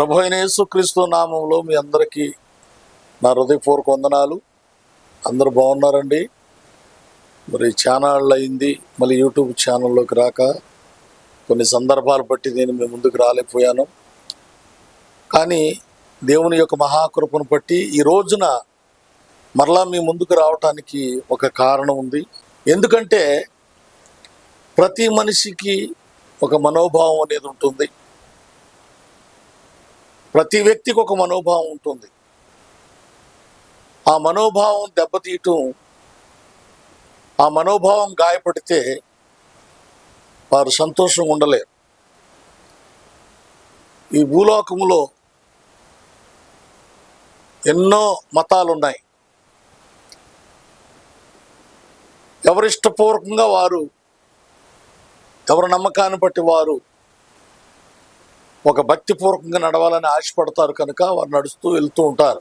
ప్రభు అయిన యేసుక్రీస్తు నామంలో మీ అందరికీ నా హృదయపూర్వక వందనాలు. అందరూ బాగున్నారండి? మరి ఛానల్ అయింది మళ్ళీ యూట్యూబ్ ఛానల్లోకి రాక కొన్ని సందర్భాలు బట్టి నేను మీ ముందుకు రాలేకపోయాను. కానీ దేవుని యొక్క మహాకృపను బట్టి ఈ రోజున మరలా మీ ముందుకు రావటానికి ఒక కారణం ఉంది. ఎందుకంటే ప్రతి మనిషికి ఒక మనోభావం అనేది ఉంటుంది. ప్రతి వ్యక్తికి ఒక మనోభావం ఉంటుంది. ఆ మనోభావం దెబ్బతీయటం ఆ మనోభావం గాయపడితే వారు సంతోషంగా ఉండలేరు. ఈ భూలోకములో ఎన్నో మతాలు ఉన్నాయి ఎవరిష్టపూర్వకంగా వారు ఎవరి నమ్మకాన్ని బట్టి వారు ఒక భక్తిపూర్వకంగా నడవాలని ఆశపడతారు కనుక వారు నడుస్తూ వెళ్తూ ఉంటారు.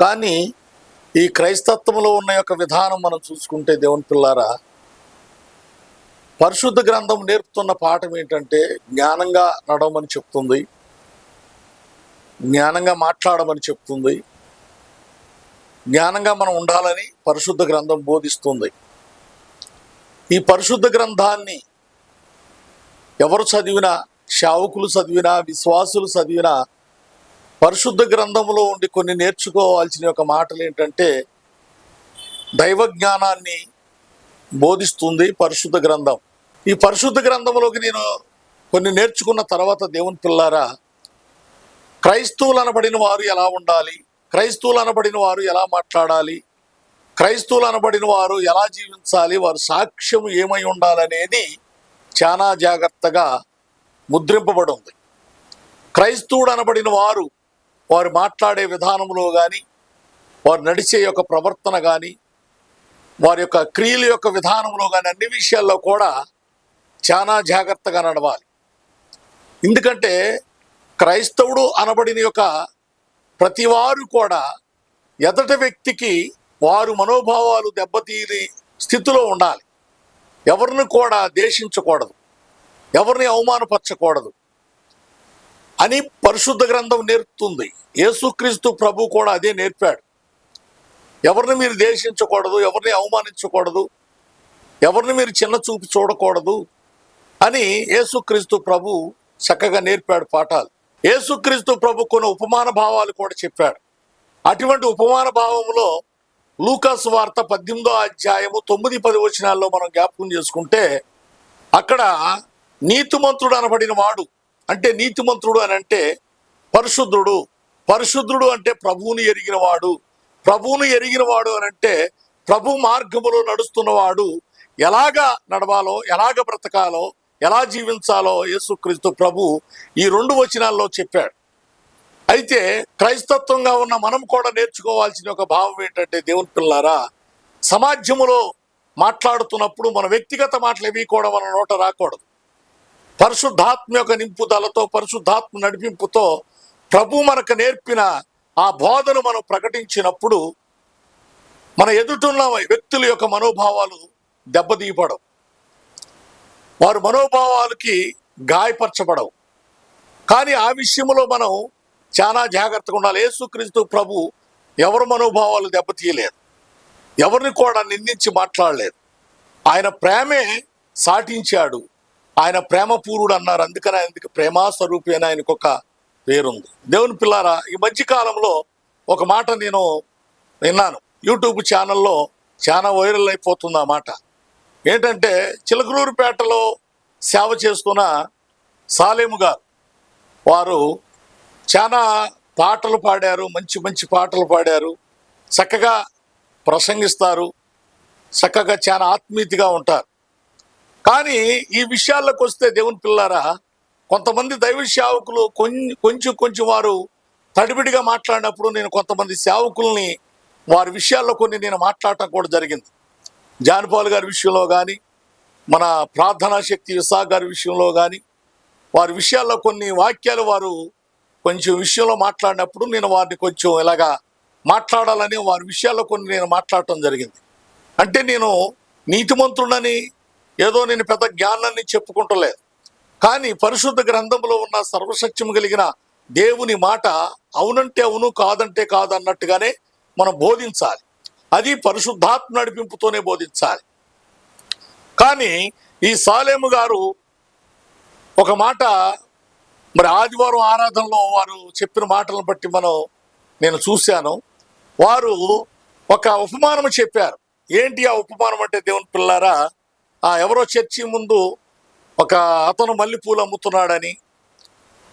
కానీ ఈ క్రైస్తత్వంలో ఉన్న యొక్క విధానం మనం చూసుకుంటే దేవుని పిల్లారా పరిశుద్ధ గ్రంథం నేర్పుతున్న పాఠం ఏంటంటే జ్ఞానంగా నడవమని చెప్తుంది జ్ఞానంగా మాట్లాడమని చెప్తుంది జ్ఞానంగా మనం ఉండాలని పరిశుద్ధ గ్రంథం బోధిస్తుంది. ఈ పరిశుద్ధ గ్రంథాన్ని ఎవరు చదివినా శావుకులు చదివినా విశ్వాసులు చదివినా పరిశుద్ధ గ్రంథంలో ఉండి కొన్ని నేర్చుకోవాల్సిన ఒక మాటలు ఏంటంటే దైవ జ్ఞానాన్ని బోధిస్తుంది పరిశుద్ధ గ్రంథం. ఈ పరిశుద్ధ గ్రంథంలోకి నేను కొన్ని నేర్చుకున్న తర్వాత దేవుని పిల్లారా క్రైస్తవులు అనబడిన వారు ఎలా ఉండాలి? క్రైస్తవులు అనబడిన వారు ఎలా మాట్లాడాలి? క్రైస్తవులు అనబడిన వారు ఎలా జీవించాలి? వారి సాక్ష్యం ఏమై ఉండాలనేది చాలా జాగ్రత్తగా ముద్రింపబడి ఉంది క్రైస్తవుడు అనబడిన వారు వారు మాట్లాడే విధానంలో కానీ వారు నడిచే యొక్క ప్రవర్తన కానీ వారి యొక్క క్రియల యొక్క విధానంలో కానీ అన్ని విషయాల్లో కూడా చాలా జాగ్రత్తగా నడవాలి. ఎందుకంటే క్రైస్తవుడు అనబడిన యొక్క ప్రతి వారు కూడా ఎదటి వ్యక్తికి వారు మనోభావాలు దెబ్బతీరి స్థితిలో ఉండాలి. ఎవరిని కూడా దేశించకూడదు ఎవరిని అవమానపరచకూడదు. అని పరిశుద్ధ గ్రంథం నేర్పుతుంది. యేసుక్రీస్తు ప్రభు కూడా అదే నేర్పాడు. ఎవరిని మీరు దేశించకూడదు ఎవరిని అవమానించకూడదు ఎవరిని మీరు చిన్న చూపు చూడకూడదు అని యేసుక్రీస్తు ప్రభు చక్కగా నేర్పాడు పాఠాలు. యేసుక్రీస్తు ప్రభు కొన్ని ఉపమాన భావాలు కూడా చెప్పాడు. అటువంటి ఉపమాన భావంలో లూకాస్ వార్త పద్దెనిమిదో అధ్యాయము తొమ్మిది పది వచనాల్లో మనం జ్ఞాపకం చేసుకుంటే అక్కడ నీతిమంతుడు అనబడిన వాడు. అంటే నీతిమంతుడు అని అంటే పరిశుద్ధుడు. పరిశుద్ధుడు అంటే ప్రభువుని ఎరిగిన వాడు. ప్రభువుని ఎరిగిన వాడు అని అంటే ప్రభు మార్గములో నడుస్తున్నవాడు ఎలాగా నడవాలో ఎలాగ బ్రతకాలో ఎలా జీవించాలో యేసుక్రీస్తు ప్రభు ఈ రెండు వచనాల్లో చెప్పాడు. అయితే క్రైస్తత్వంగా ఉన్న మనం కూడా నేర్చుకోవాల్సిన ఒక భావం ఏంటంటే దేవుని పిల్లారా సమాజములో మాట్లాడుతున్నప్పుడు మన వ్యక్తిగత మాటలు ఏవి కూడా మన నోట రాకూడదు. పరిశుద్ధాత్మ యొక్క నింపుదలతో పరిశుద్ధాత్మ నడిపింపుతో ప్రభు మనకు నేర్పిన ఆ బోధను మనం ప్రకటించినప్పుడు మన ఎదుటున్న వ్యక్తుల యొక్క మనోభావాలు దెబ్బతీయపడవు వారి మనోభావాలకి గాయపరచబడవు. కానీ ఆ విషయంలో మనం చాలా జాగ్రత్తగా ఉండాలి. యేసుక్రీస్తు ప్రభు ఎవరి మనోభావాలు దెబ్బతీయలేదు. ఎవరిని కూడా నిందించి మాట్లాడలేదు. ఆయన ప్రేమే సాటించాడు. ఆయన ప్రేమపూరుడు అన్నారు. అందుకని ఆయనకి ప్రేమాస్వరూపి అని ఆయనకు ఒక పేరుంది. దేవుని పిల్లారా ఈ మధ్య కాలంలో ఒక మాట నేను విన్నాను. యూట్యూబ్ ఛానల్లో చాలా వైరల్ అయిపోతుంది ఆ మాట. ఏంటంటే చిలకలూరుపేటలో సేవ చేస్తున్న సాలేము గారు వారు చాలా పాటలు పాడారు మంచి మంచి పాటలు పాడారు. చక్కగా ప్రసంగిస్తారు. చక్కగా చాలా ఆత్మీయతగా ఉంటారు. కానీ ఈ విషయాల్లోకి వస్తే దేవుని పిల్లారా కొంతమంది దైవ సేవకులు కొంచెం కొంచెం కొంచెం వారు తడిబిడిగా మాట్లాడినప్పుడు నేను కొంతమంది సేవకుల్ని వారి విషయాల్లో కొన్ని నేను మాట్లాడటం కూడా జరిగింది. జానపాల్ గారి విషయంలో కానీ మన ప్రార్థనా శక్తి విశాఖ గారి విషయంలో కానీ వారి విషయాల్లో కొన్ని వాక్యాలు వారు కొంచెం విషయంలో మాట్లాడినప్పుడు నేను వారిని కొంచెం ఇలాగా మాట్లాడాలని వారి విషయాల్లో కొన్ని నేను మాట్లాడటం జరిగింది. అంటే నేను నీతిమంతుడని ఏదో నేను పెద్ద జ్ఞానాన్ని చెప్పుకుంటలేదు. కానీ పరిశుద్ధ గ్రంథంలో ఉన్న సర్వసత్యం కలిగిన దేవుని మాట అవునంటే అవును కాదంటే కాదు అన్నట్టుగానే మనం బోధించాలి. అది పరిశుద్ధాత్మ నడిపింపుతోనే బోధించాలి. కానీ ఈ సాలేము గారు ఒక మాట మరి ఆదివారం ఆరాధనలో వారు చెప్పిన మాటలను బట్టి మనం నేను చూశాను. వారు ఒక ఉపమానం చెప్పారు. ఏంటి ఆ ఉపమానం అంటే దేవుని పిల్లారా ఆ ఎవరో చర్చి ముందు ఒక అతను మల్లెపూలు అమ్ముతున్నాడని.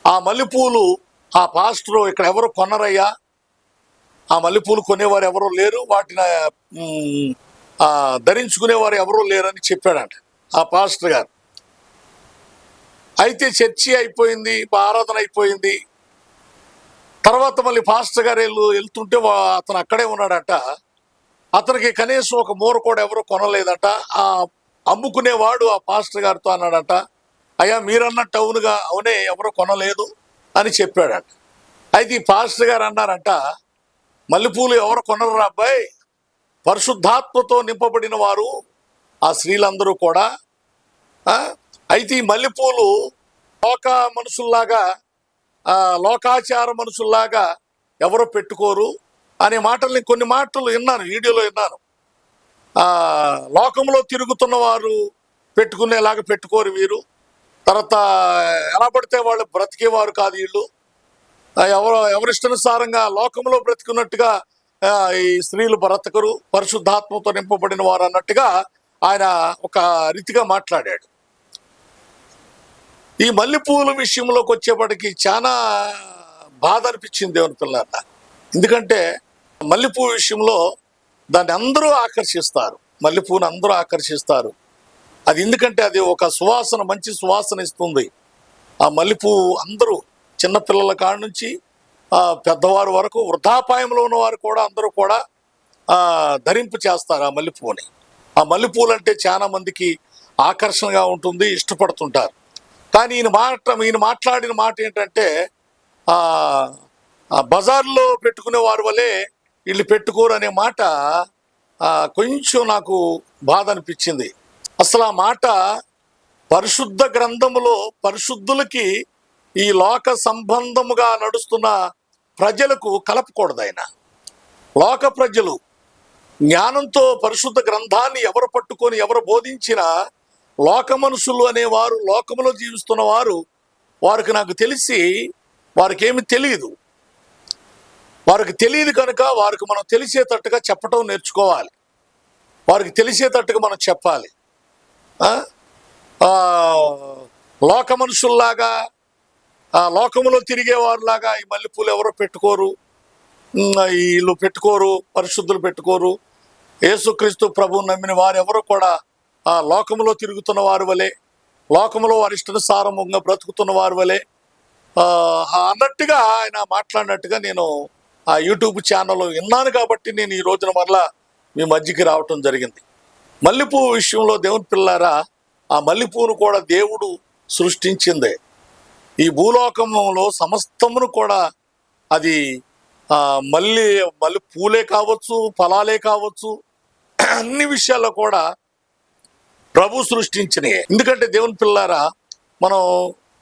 ఆ మల్లెపూలు ఆ పాస్టరు ఇక్కడ ఎవరు కొనరయ్యా? ఆ మల్లెపూలు కొనేవారు ఎవరూ లేరు వాటిని ధరించుకునేవారు ఎవరూ లేరని చెప్పాడంట ఆ పాస్టర్ గారు. అయితే చర్చి అయిపోయింది ఆరాధన అయిపోయింది. తర్వాత మళ్ళీ పాస్టర్ గారు వెళ్ళు వెళ్తుంటే అతను అక్కడే ఉన్నాడట. అతనికి కనీసం ఒక మూర కూడా ఎవరు కొనలేదట. ఆ అమ్ముకునేవాడు ఆ పాస్టర్ గారితో అన్నాడట అయ్యా మీరన్నట్టు అవునుగా అవునే ఎవరు కొనలేదు అని చెప్పాడట. అయితే ఈ పాస్టర్ గారు అన్నారంట మల్లెపూలు ఎవరు కొనరు అబ్బాయి. పరిశుద్ధాత్మతో నింపబడిన వారు ఆ స్త్రీలందరూ కూడా అయితే ఈ మల్లెపూలు లోక మనుషుల్లాగా లోకాచార మనుషుల్లాగా ఎవరు పెట్టుకోరు అనే మాటల్ని కొన్ని మాటలు విన్నాను వీడియోలో విన్నాను. లోకంలో తిరుగుతున్న వారు పెట్టుకునేలాగా పెట్టుకోరు వీరు. తర్వాత ఎలా పడితే వాళ్ళు బ్రతికేవారు కాదు వీళ్ళు. ఎవరు ఎవరిష్టానుసారంగా లోకంలో బ్రతికున్నట్టుగా ఈ స్త్రీలు బ్రతకరు పరిశుద్ధాత్మతో నింపబడిన వారు అన్నట్టుగా ఆయన ఒక రీతిగా మాట్లాడాడు. ఈ మల్లెపూల విషయంలోకి వచ్చేప్పటికి చాలా బాధ అనిపించింది దేవుని పిల్లల ఎందుకంటే మల్లెపూ విషయంలో దాన్ని అందరూ ఆకర్షిస్తారు. మల్లెపూని అందరూ ఆకర్షిస్తారు. అది ఎందుకంటే అది ఒక సువాసన మంచి సువాసన ఇస్తుంది. ఆ మల్లెపూ అందరూ చిన్నపిల్లల కాడ నుంచి పెద్దవారు వరకు వృద్ధాపాయంలో ఉన్నవారు కూడా అందరూ కూడా ధరింపు చేస్తారు ఆ మల్లెపూని ఆ మల్లెపూలు అంటే చాలా మందికి ఆకర్షణగా ఉంటుంది ఇష్టపడుతుంటారు. కానీ ఈయన మాట ఈయన మాట్లాడిన మాట ఏంటంటే బజార్లో పెట్టుకునే వారి వలె వీళ్ళు పెట్టుకోరు అనే మాట కొంచెం నాకు బాధ అనిపించింది. అసలు ఆ మాట పరిశుద్ధ గ్రంథములో పరిశుద్ధులకి ఈ లోక సంబంధముగా నడుస్తున్న ప్రజలకు కలపకూడదు ఆయన. లోక ప్రజలు జ్ఞానంతో పరిశుద్ధ గ్రంథాన్ని ఎవరు పట్టుకొని ఎవరు బోధించినా లోక మనుషులు అనేవారు లోకములో జీవిస్తున్న వారు వారికి నాకు తెలిసి వారికి ఏమి తెలియదు వారికి తెలియదు కనుక వారికి మనం తెలిసేటట్టుగా చెప్పటం నేర్చుకోవాలి. వారికి తెలిసేటట్టుగా మనం చెప్పాలి. లోక మనుషుల్లాగా లోకములో తిరిగేవారులాగా ఈ మల్లెపూలు ఎవరో పెట్టుకోరు వీళ్ళు పెట్టుకోరు పరిశుద్ధులు పెట్టుకోరు. యేసుక్రీస్తు ప్రభువు నమ్మిన వారు కూడా ఆ లోకములో తిరుగుతున్న వారి వలె లోకములో వారి ఇష్టానుసారంగా బ్రతుకుతున్న వారి వలె అన్నట్టుగా ఆయన మాట్లాడినట్టుగా నేను ఆ యూట్యూబ్ ఛానల్ విన్నాను కాబట్టి నేను ఈ రోజున మరలా మీ మధ్యకి రావటం జరిగింది. మల్లెపూ విషయంలో దేవుని పిల్లారా ఆ మల్లెపూను కూడా దేవుడు సృష్టించిందే. ఈ భూలోకంలో సమస్తమును కూడా అది మళ్ళీ మళ్ళీ పూలే కావచ్చు ఫలాలే కావచ్చు అన్ని విషయాల్లో కూడా ప్రభు సృష్టించినయే. ఎందుకంటే దేవుని పిల్లారా మనం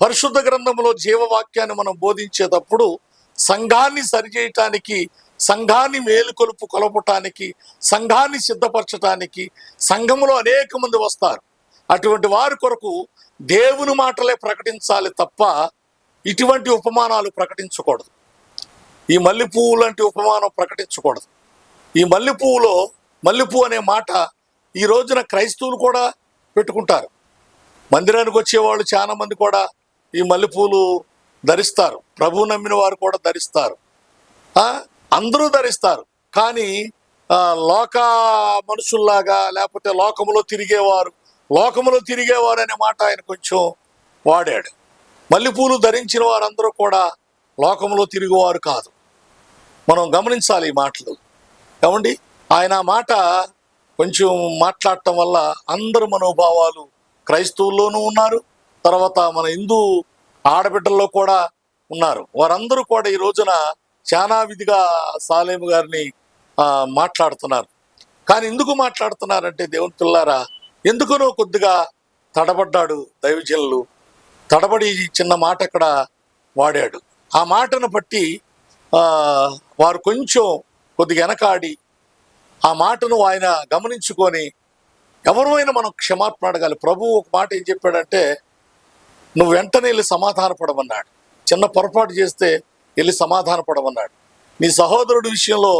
పరిశుద్ధ గ్రంథంలో జీవవాక్యాన్ని మనం బోధించేటప్పుడు సంఘాన్ని సరిచేయటానికి సంఘాన్ని మేలుకొలుపు కొలపటానికి సంఘాన్ని సిద్ధపరచటానికి సంఘములో అనేక మంది వస్తారు. అటువంటి వారి కొరకు దేవుని మాటలే ప్రకటించాలి తప్ప ఇటువంటి ఉపమానాలు ప్రకటించకూడదు. ఈ మల్లెపువ్వు లాంటి ఉపమానం ప్రకటించకూడదు. ఈ మల్లెపువ్వులో మల్లెపువ్వు అనే మాట ఈ రోజున క్రైస్తవులు కూడా పెట్టుకుంటారు. మందిరానికి వచ్చేవాళ్ళు చాలా మంది కూడా ఈ మల్లెపూలు ధరిస్తారు. ప్రభువు నమ్మిన వారు కూడా ధరిస్తారు. అందరూ ధరిస్తారు. కానీ లోక మనుషుల్లాగా లేకపోతే లోకములో తిరిగేవారు లోకములో తిరిగేవారు అనే మాట ఆయన కొంచెం వాడాడు. మల్లెపూలు ధరించిన వారందరూ కూడా లోకములో తిరిగేవారు కాదు. మనం గమనించాలి ఈ మాటలు. ఏమండి? ఆయన మాట కొంచెం మాట్లాడటం వల్ల అందరు మనోభావాలు క్రైస్తవుల్లోనూ ఉన్నారు. తర్వాత మన హిందూ ఆడబిడ్డల్లో కూడా ఉన్నారు. వారందరూ కూడా ఈ రోజున చాలా విధిగా సాలేము గారిని మాట్లాడుతున్నారు. కానీ ఎందుకు మాట్లాడుతున్నారంటే దేవుని పిల్లారా ఎందుకునో కొద్దిగా తడబడ్డాడు దైవజనులు. తడబడి చిన్న మాట అక్కడ వాడాడు. ఆ మాటను బట్టి వారు కొంచెం కొద్దిగా వెనకాడి ఆ మాటను ఆయన గమనించుకొని ఎవరైనా మనం క్షమాపణ అడగాలి. ప్రభువు ఒక మాట ఏం చెప్పాడంటే నువ్వు వెంటనే వెళ్ళి సమాధాన పడమన్నాడు చిన్న పొరపాటు చేస్తే వెళ్ళి సమాధాన పడమన్నాడు నీ సహోదరుడి విషయంలో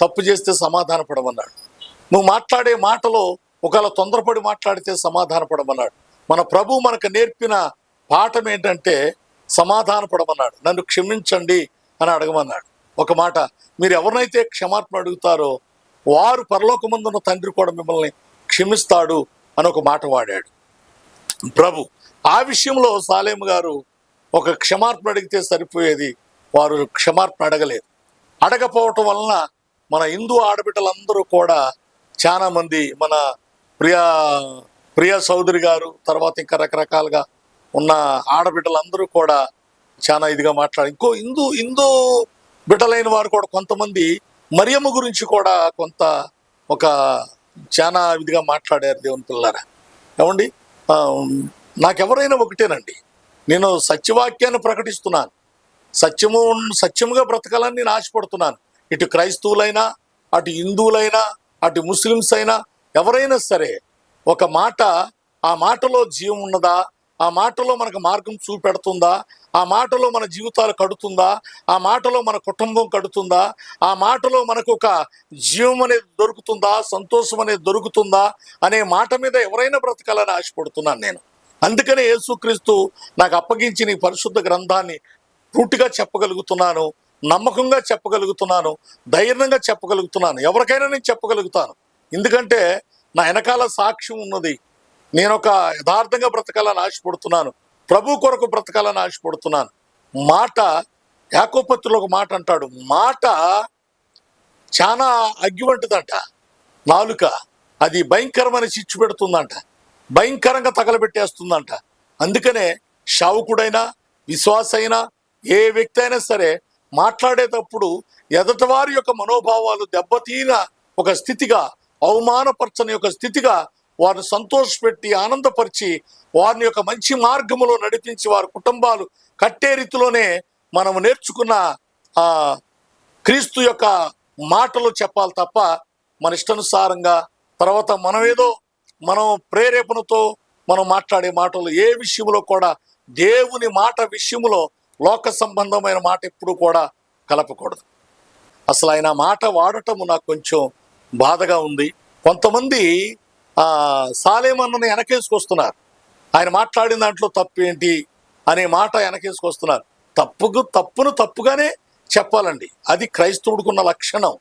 తప్పు చేస్తే సమాధాన పడమన్నాడు నువ్వు మాట్లాడే మాటలో ఒకవేళ తొందరపడి మాట్లాడితే సమాధాన పడమన్నాడు మన ప్రభు మనకు నేర్పిన పాఠం ఏంటంటే సమాధాన పడమన్నాడు నన్ను క్షమించండి అని అడగమన్నాడు. ఒక మాట మీరు ఎవరినైతే క్షమాపణ అడుగుతారో వారు పరలోకమందున్న తండ్రి కూడా మిమ్మల్ని క్షమిస్తాడు అని ఒక మాట వాడాడు. ప్రభు ఆ విషయంలో సాలేం గారు ఒక క్షమార్పణ అడిగితే సరిపోయేది వారు క్షమార్పణ అడగలేదు. అడగపోవటం వలన మన హిందూ ఆడబిడ్డలందరూ కూడా చాలామంది మన ప్రియా ప్రియా చౌదరి గారు తర్వాత ఇంకా రకరకాలుగా ఉన్న ఆడబిడ్డలందరూ కూడా చాలా ఇదిగా మాట్లాడారు. ఇంకో హిందూ హిందూ బిడ్డలైన వారు కూడా కొంతమంది మరియమ్మ గురించి కూడా కొంత ఒక చాలా ఇదిగా మాట్లాడారు దేవుని పిల్లారా ఏమండి? నాకెవరైనా ఒకటేనండి. నేను సత్యవాక్యాన్ని ప్రకటిస్తున్నాను. సత్యము సత్యముగా బ్రతకాలని నేను ఆశపడుతున్నాను. ఇటు క్రైస్తవులైనా అటు హిందువులైనా అటు ముస్లిమ్స్ అయినా ఎవరైనా సరే ఒక మాట ఆ మాటలో జీవం ఉన్నదా? ఆ మాటలో మనకు మార్గం చూపెడుతుందా? ఆ మాటలో మన జీవితాలు కడుతుందా? ఆ మాటలో మన కుటుంబం కడుతుందా? ఆ మాటలో మనకు ఒక జీవం అనేది దొరుకుతుందా? సంతోషం అనేది దొరుకుతుందా? అనే మాట మీద ఎవరైనా బ్రతకాలని ఆశపడుతున్నాను నేను. అందుకనే యేసుక్రీస్తు నాకు అప్పగించిన ఈ పరిశుద్ధ గ్రంథాన్ని పూర్తిగా చెప్పగలుగుతున్నాను నమ్మకంగా చెప్పగలుగుతున్నాను ధైర్యంగా చెప్పగలుగుతున్నాను. ఎవరికైనా నేను చెప్పగలుగుతాను. ఎందుకంటే నా వెనకాల సాక్ష్యం ఉన్నది నేను ఒక యథార్థంగా బ్రతకాలని ఆశపడుతున్నాను. ప్రభు కొరకు బ్రతకాలని ఆశపడుతున్నాను. మాట యాకోపత్రులు ఒక మాట అంటాడు. మాట చాలా అగ్గి వంటిదంట. నాలుక అది భయంకరమైన చిచ్చు పెడుతుందంట. భయంకరంగా తగలబెట్టేస్తుందంట. అందుకనే శావుకుడైనా అయినా ఏ వ్యక్తి అయినా సరే మాట్లాడేటప్పుడు ఎదటివారి యొక్క మనోభావాలు దెబ్బతీన ఒక స్థితిగా అవమానపరచని ఒక స్థితిగా వారిని సంతోషపెట్టి ఆనందపరిచి వారిని యొక్క మంచి మార్గములో నడిపించి వారి కుటుంబాలు కట్టే రీతిలోనే మనము నేర్చుకున్న ఆ క్రీస్తు యొక్క మాటలు చెప్పాలి తప్ప మన ఇష్టానుసారంగా తర్వాత మనం ఏదో మనం ప్రేరేపణతో మనం మాట్లాడే మాటలు ఏ విషయంలో కూడా దేవుని మాట విషయంలో లోక సంబంధమైన మాట ఎప్పుడు కూడా కలపకూడదు. అసలు ఆయన మాట వాడటము నాకు కొంచెం బాధగా ఉంది. కొంతమంది సాలేమన్నను వెనకేసుకొస్తున్నారు. ఆయన మాట్లాడిన దాంట్లో తప్పు ఏంటి అనే మాట వెనకేసుకొస్తున్నారు. తప్పుకు తప్పును తప్పుగానే చెప్పాలండి. అది క్రైస్తవుడికున్న లక్షణం.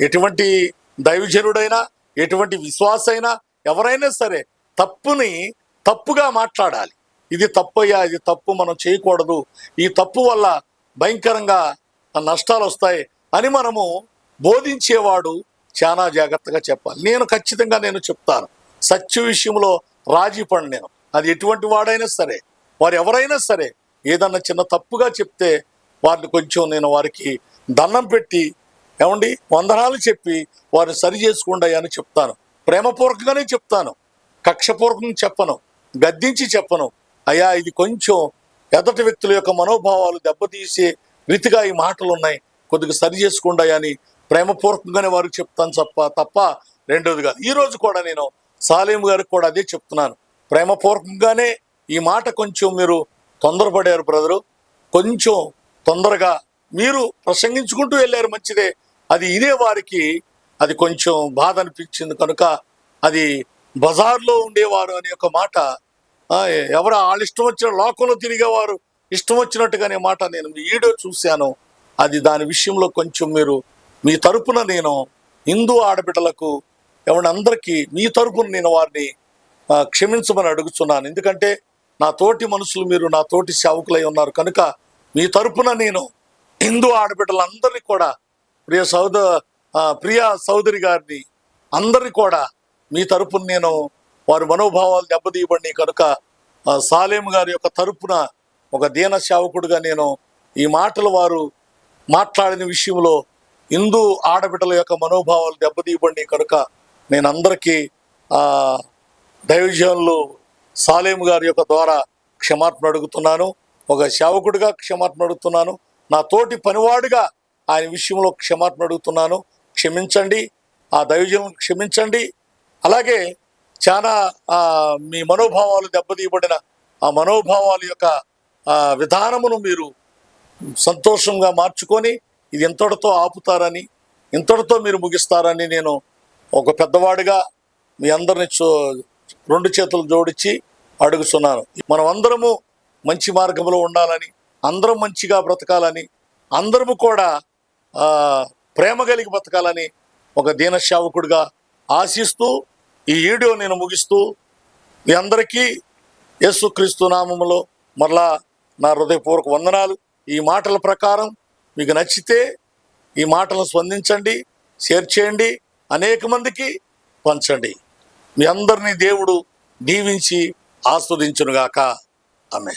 ఎటువంటి దైవజనుడైనా ఎటువంటి విశ్వాసైనా ఎవరైనా సరే తప్పుని తప్పుగా మాట్లాడాలి. ఇది తప్పయ్యా ఇది తప్పు మనం చేయకూడదు. ఈ తప్పు వల్ల భయంకరంగా నష్టాలు వస్తాయి అని మనము బోధించేవాడు చాలా జాగ్రత్తగా చెప్పాలి. నేను ఖచ్చితంగా నేను చెప్తాను. సత్య విషయంలో రాజీ పడి నేను. అది ఎటువంటి వాడైనా సరే వారు ఎవరైనా సరే ఏదన్నా చిన్న తప్పుగా చెప్తే వారిని కొంచెం నేను వారికి దండం పెట్టి ఏమండి? వందనాలు చెప్పి వారిని సరి చేసుకోండి అని చెప్తాను. ప్రేమపూర్వకంగానే చెప్తాను. కక్షపూర్వకంగా చెప్పను. గద్దించి చెప్పను. అయ్యా ఇది కొంచెం ఎదటి వ్యక్తుల యొక్క మనోభావాలు దెబ్బతీసే రీతిగా ఈ మాటలు ఉన్నాయి కొద్దిగా సరి చేసుకోండి అని ప్రేమపూర్వకంగానే వారికి చెప్తాను తప్ప తప్ప రెండోది కాదు. ఈ రోజు కూడా నేను సాలీం గారికి కూడా అదే చెప్తున్నాను. ప్రేమపూర్వకంగానే ఈ మాట కొంచెం మీరు తొందరపడారు బ్రదరు. కొంచెం తొందరగా మీరు ప్రసంగించుకుంటూ వెళ్ళారు మంచిదే. అది ఇదే వారికి అది కొంచెం బాధ అనిపించింది కనుక అది బజార్లో ఉండేవారు అనే ఒక మాట ఎవరు వాళ్ళు ఇష్టం వచ్చిన లోకంలో తిరిగేవారు ఇష్టం వచ్చినట్టుగానే మాట నేను వీడియో చూశాను. అది దాని విషయంలో కొంచెం మీరు మీ తరపున నేను హిందూ ఆడబిడ్డలకు ఎవరి అందరికీ మీ తరపున నేను వారిని క్షమించమని అడుగుతున్నాను. ఎందుకంటే నా తోటి మనుషులు మీరు నా తోటి సేవకులై ఉన్నారు. కనుక మీ తరపున నేను హిందూ ఆడబిడ్డలందరినీ కూడా ప్రియ సౌద ప్రియ సౌదరి గారిని అందరినీ కూడా మీ తరపున నేను వారి మనోభావాలు దెబ్బతీయబడి కనుక సాలేం గారి యొక్క తరపున ఒక దీన సేవకుడుగా నేను ఈ మాటలు వారు మాట్లాడిన విషయంలో హిందూ ఆడబిడ్డల యొక్క మనోభావాలు దెబ్బతీయబడి కనుక నేను అందరికీ దైవజనులు సాలేం గారి యొక్క ద్వారా క్షమాపణ అడుగుతున్నాను. ఒక సేవకుడిగా క్షమాపణ అడుగుతున్నాను. నా తోటి పనివాడిగా ఆయన విషయంలో క్షమాపణ అడుగుతున్నాను. క్షమించండి. ఆ దైవజనం క్షమించండి. అలాగే చాలా మీ మనోభావాలు దెబ్బతీయబడిన ఆ మనోభావాల యొక్క విధానమును మీరు సంతోషంగా మార్చుకొని ఇది ఇంతటితో ఆపుతారని ఇంతటితో మీరు ముగిస్తారని నేను ఒక పెద్దవాడిగా మీ అందరిని రెండు చేతులు జోడించి అడుగుతున్నాను. మనం అందరము మంచి మార్గంలో ఉండాలని అందరం మంచిగా బ్రతకాలని అందరము కూడా ప్రేమ కలిగి బ్రతకాలని ఒక దీన ఆశిస్తూ ఈ వీడియో నేను ముగిస్తూ మీ అందరికీ యేసుక్రీస్తు నామములో మరలా నా హృదయపూర్వక వందనాలు. ఈ మాటల ప్రకారం మీకు నచ్చితే ఈ మాటలను స్పందించండి షేర్ చేయండి అనేక మందికి పంచండి. మీ అందరినీ దేవుడు దీవించి ఆస్వాదించునుగాక. ఆమె